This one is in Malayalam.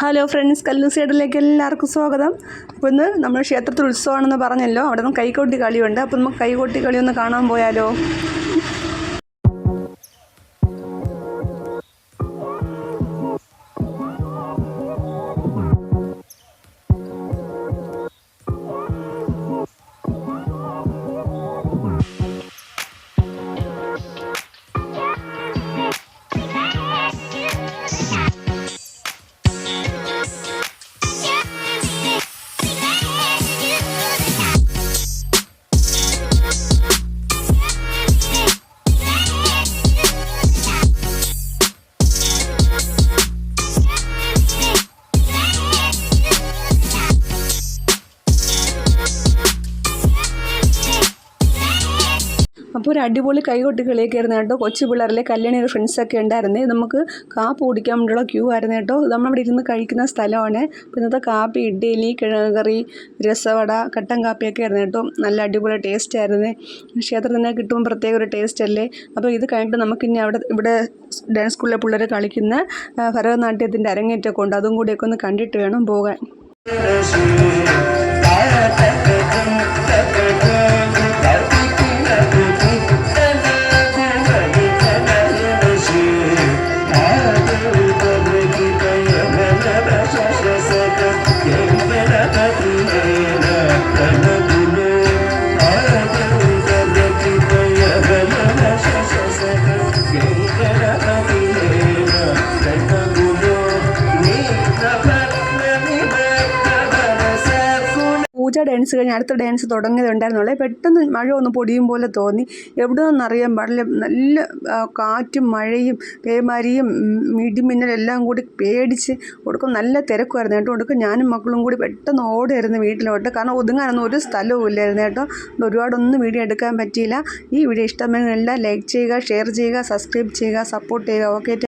ഹലോ ഫ്രണ്ട്സ് കല്ലൂസൈഡിലേക്ക് എല്ലാവർക്കും സ്വാഗതം. അപ്പോൾ ഇന്ന് നമ്മൾ ക്ഷേത്രത്തിൽ ഉത്സവമാണെന്ന് പറഞ്ഞല്ലോ. അവിടെ നിന്ന് കൈകൊട്ടി കളിയുണ്ട്. അപ്പോൾ നമുക്ക് കൈകൊട്ടി കളി ഒന്ന് കാണാൻ പോയാലോ? അപ്പോൾ ഒരു അടിപൊളി കൈകൊട്ടി കളിയൊക്കെ ആയിരുന്നു കേട്ടോ കൊച്ചു പിള്ളേരിലെ കല്യാണിയുടെ ഫ്രണ്ട്സൊക്കെ ഉണ്ടായിരുന്നേ. നമുക്ക് കാപ്പ് കുടിക്കാൻ വേണ്ടിയുള്ള ക്യൂ ആയിരുന്നു കേട്ടോ. നമ്മളിവിടെ ഇരുന്ന് കഴിക്കുന്ന സ്ഥലമാണ്. ഇന്നത്തെ കാപ്പി ഇഡ്ഡലി കിഴങ്ങറി രസവട കട്ടൻ കാപ്പിയൊക്കെ ആയിരുന്നു കേട്ടോ. നല്ല അടിപൊളി ടേസ്റ്റ് ആയിരുന്നു. ക്ഷേത്രത്തിൽ തന്നെ കിട്ടുമ്പോൾ പ്രത്യേക ഒരു ടേസ്റ്റ് അല്ലേ? അപ്പോൾ ഇത് കഴിഞ്ഞിട്ട് നമുക്കിനി അവിടെ ഇവിടെ ഡാൻസ് സ്കൂളിലെ പിള്ളേർ കളിക്കുന്ന ഭരതനാട്യത്തിന്റെ അരങ്ങേറ്റമൊക്കെ ഉണ്ട്. അതും കൂടിയൊക്കെ ഒന്ന് കണ്ടിട്ട് വേണം പോകാൻ. പൂജ ഡാൻസ് കഴിഞ്ഞ് അടുത്ത ഡാൻസ് തുടങ്ങിയതുണ്ടായിരുന്നുള്ളേ പെട്ടെന്ന് മഴ ഒന്ന് പൊടിയും പോലെ തോന്നി. എവിടെ നിന്നറിയാൻ പാടില്ല. നല്ല കാറ്റും മഴയും പേമാരിയും എല്ലാം കൂടി പേടിച്ച് ഒടുക്കം നല്ല തിരക്കുമായിരുന്നു കേട്ടോ. ഒടുക്കം ഞാനും മക്കളും കൂടി പെട്ടെന്ന് ഓടിയായിരുന്നു വീട്ടിലോട്ട്. കാരണം ഒതുങ്ങാനൊന്നും ഒരു സ്ഥലവും ഇല്ലായിരുന്നു കേട്ടോ. ഒരുപാടൊന്നും വീഡിയോ എടുക്കാൻ പറ്റിയില്ല. ഈ വീഡിയോ ഇഷ്ടമെങ്കിൽ ലൈക്ക് ചെയ്യുക ഷെയർ ചെയ്യുക സബ്സ്ക്രൈബ് ചെയ്യുക സപ്പോർട്ട് ചെയ്യുക. ഓക്കെ